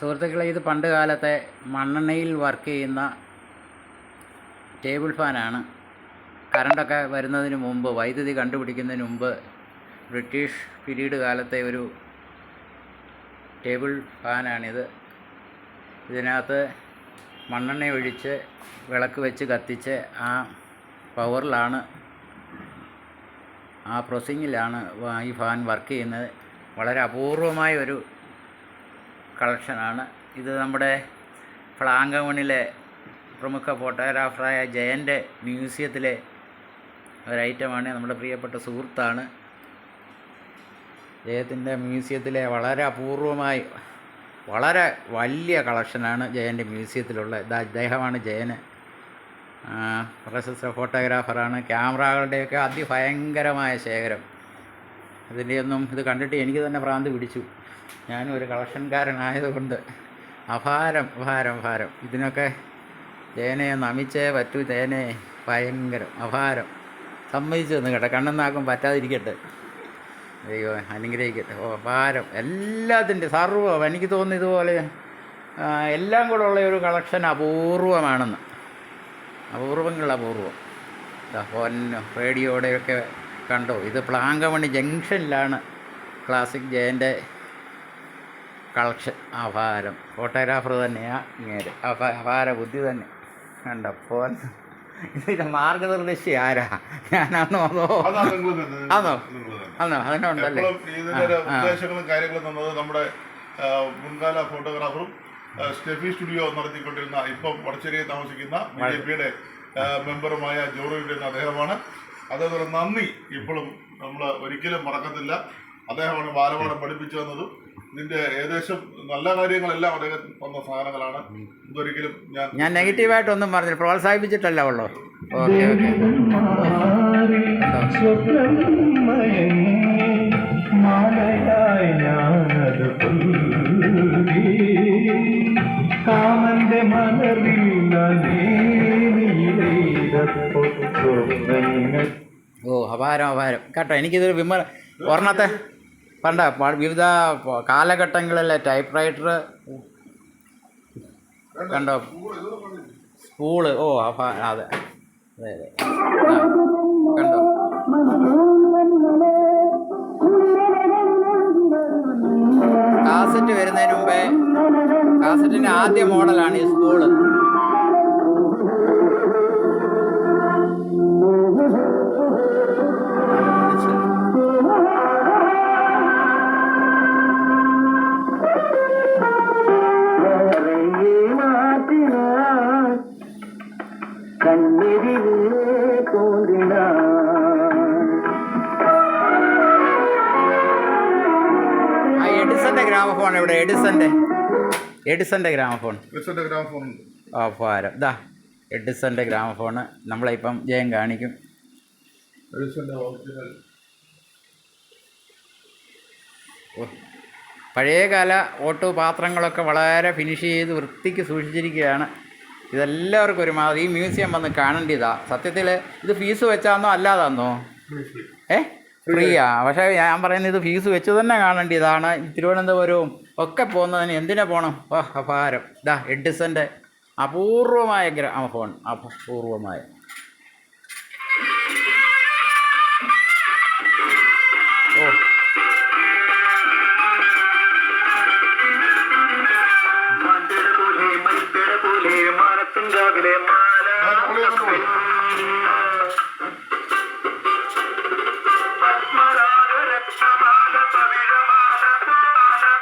സുഹൃത്തുക്കളെ ഇത് പണ്ട് കാലത്തെ മണ്ണെണ്ണയിൽ വർക്ക് ചെയ്യുന്ന ടേബിൾ ഫാനാണ് കറണ്ടൊക്കെ വരുന്നതിന് മുമ്പ് വൈദ്യുതി കണ്ടുപിടിക്കുന്നതിന് മുമ്പ് ബ്രിട്ടീഷ് പീരീഡ് കാലത്തെ ഒരു ടേബിൾ ഫാനാണിത് ഇതിനകത്ത് മണ്ണെണ്ണ ഒഴിച്ച് വിളക്ക് വെച്ച് കത്തിച്ച് ആ പവറിലാണ് ആ പ്രൊസിങ്ങിലാണ് ഈ ഫാൻ വർക്ക് ചെയ്യുന്നത്. വളരെ അപൂർവമായ ഒരു കളക്ഷനാണ്. ഇത് നമ്മുടെ ഫ്ലാങ്കമണിലെ പ്രമുഖ ഫോട്ടോഗ്രാഫറായ ജയന്റെ മ്യൂസിയത്തിലെ ഒരൈറ്റമാണ്. നമ്മുടെ പ്രിയപ്പെട്ട സുഹൃത്താണ്. ജയത്തിന്റെ മ്യൂസിയത്തിലെ വളരെ അപൂർവമായി വളരെ വലിയ കളക്ഷനാണ് ജയന്റെ മ്യൂസിയത്തിലുള്ള ഇത് അദ്ദേഹമാണ് ജയന്. പ്രശസ്ത ഫോട്ടോഗ്രാഫറാണ്. ക്യാമറകളുടെയൊക്കെ അതിഭയങ്കരമായ ശേഖരം. ഇതിന്റെയൊന്നും ഇത് കണ്ടിട്ട് എനിക്ക് തന്നെ ഭ്രാന്ത് പിടിച്ചു. ഞാനും ഒരു കളക്ഷൻകാരനായതുകൊണ്ട് അഭാരം അപാരം ഭാരം ഇതിനൊക്കെ ജയനെ നമിച്ചേ പറ്റൂ ജയനെ ഭയങ്കരം അഭാരം സമ്മതിച്ചു തന്നു കേട്ടോ. കണ്ണെന്നാക്കും പറ്റാതിരിക്കട്ടെ. അയ്യോ അനുഗ്രഹിക്കട്ടെ. ഓ അപാരം. എല്ലാത്തിന്റെ സർവം എനിക്ക് തോന്നുന്നു ഇതുപോലെ എല്ലാം കൂടെ ഉള്ള ഒരു കളക്ഷൻ അപൂർവമാണെന്ന്. അപൂർവങ്ങളിൽ അപൂർവം. ദാ റേഡിയോടെയൊക്കെ കണ്ടോ? ഇത് പ്ലാങ്കമണി ജംഗ്ഷനിലാണ് ക്ലാസിക് ജയന്റെ കളക്ഷൻ. അപാരം. ഫോട്ടോഗ്രാഫർ തന്നെയാണ് ഇങ്ങനെ അപാ അപാര ബുദ്ധി തന്നെ. കണ്ടോ? പോൻ. ഇതിന്റെ മാർഗനിർദ്ദേശി ആരാ? ഞാനാണോ അതോ അതോ അതോ അതിനുണ്ടല്ലേ. ഉദ്ദേശങ്ങളും കാര്യങ്ങളും തന്നത് നമ്മുടെ മുൻകാല ഫോട്ടോഗ്രാഫറും സ്റ്റെഫി സ്റ്റുഡിയോ നടത്തിക്കൊണ്ടിരുന്ന ഇപ്പം വടച്ചേരിയെ താമസിക്കുന്ന ബി ജെ പിയുടെ മെമ്പറുമായ ജോറോയുടെ അദ്ദേഹമാണ്. അതേപോലെ നന്ദി. ഇപ്പോഴും നമ്മൾ ഒരിക്കലും മറക്കത്തില്ല. അദ്ദേഹമാണ് ബാലപാഠം പഠിപ്പിച്ചു തന്നതും ഇതിന്റെ ഏകദേശം നല്ല കാര്യങ്ങളെല്ലാം അദ്ദേഹം വന്ന സാധനങ്ങളാണ്. ഇതൊരിക്കലും ഞാൻ ഞാൻ നെഗറ്റീവായിട്ടൊന്നും പറഞ്ഞു പ്രോത്സാഹിപ്പിച്ചിട്ടല്ല ഉള്ളൂ. Okay okay. കാമന്റെ മനറിൽ സ്വപ്നങ്ങൾ ഓ അപാരം അപാരം. കേട്ടോ എനിക്കിതൊരു വിമ ഒരെണ്ണത്തെ പണ്ട വിവിധ കാലഘട്ടങ്ങളിലെ ടൈപ്പ് റൈറ്റർ കണ്ടോ? സ്കൂൾ ഓ അപാ അതെ. അതെ അതെ. കണ്ടോ? കാസറ്റ് വരുന്നതിന് മുമ്പേ കാസറ്റിന്റെ ആദ്യ മോഡലാണ് ഈ സ്പൂൾ ഗ്രാമഫോൺ ഇവിടെ എഡിസന്റെ? എഡിസന്റെ ഗ്രാമഫോൺ. ഭാരം. ഇതാ എഡിസന്റെ ഗ്രാമഫോണ് നമ്മളിപ്പം ജയം കാണിക്കും. പഴയകാല ഓട്ടോ പാത്രങ്ങളൊക്കെ വളരെ ഫിനിഷ് ചെയ്ത് വൃത്തിക്ക് സൂക്ഷിച്ചിരിക്കുകയാണ്. ഇതെല്ലാവർക്കും ഒരു മാതിരി ഈ മ്യൂസിയം വന്ന് കാണേണ്ടതാണ്. സത്യത്തിൽ ഇത് ഫീസ് വെച്ചാന്നോ അല്ലാതാന്നോ? ഏ? ഫ്രീയാ. പക്ഷേ ഞാൻ പറയുന്നത് ഇത് ഫീസ് വെച്ച് തന്നെ കാണേണ്ടതാണ് തിരുവനന്തപുരവും ഒക്കെ പോകുന്നതിന് എന്തിനാ പോകണം ഓ അപാരം ഇതാ എഡിസന്റെ അപൂർവമായ ഗ്രാമഫോൺ അപൂർവമായ. ഓ. പോലെ മാനത്തുങ്കാവിലെ മാല.